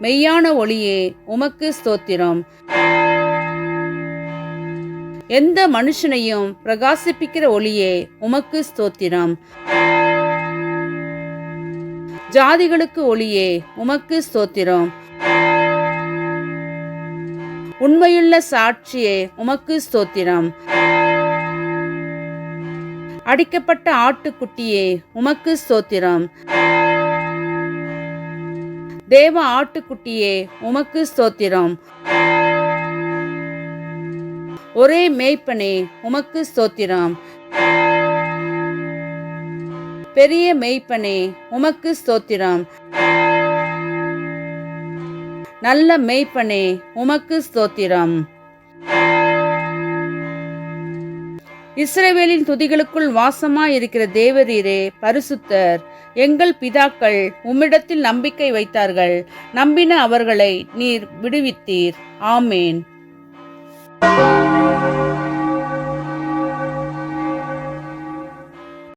மெய்யான ஒளியே உமக்கு ஸ்தோத்திரம். எந்த மனுஷனையும் பிரகாசிப்பிக்கிற ஒளியே உமக்கு ஸ்தோத்திரம். ஜாதிகளுக்கு ஒளியே உமக்கு ஸ்தோத்திரம். உண்மையுள்ள சாட்சியே உமக்கு ஸ்தோத்திரம். அடிக்கப்பட்ட ஆட்டுக்குட்டியே உமக்கு ஸ்தோத்திரம். தேவ ஆட்டுக்குட்டியே உமக்கு ஸ்தோத்திரம். ஒரே மேய்ப்பனே உமக்கு ஸ்தோத்திரம். பெரிய மெய்ப்பனே உமக்கு ஸ்தோத்திரம். நல்ல மெய்ப்பனே உமக்கு ஸ்தோத்திரம். இஸ்ரவேலின் துதிகளுக்குள் வாசமாயிருக்கிற தேவரீரே பரிசுத்தர். எங்கள் பிதாக்கள் உம்மிடத்தில் நம்பிக்கை வைத்தார்கள். நம்பின அவர்களை நீர் விடுவித்தீர். ஆமேன்.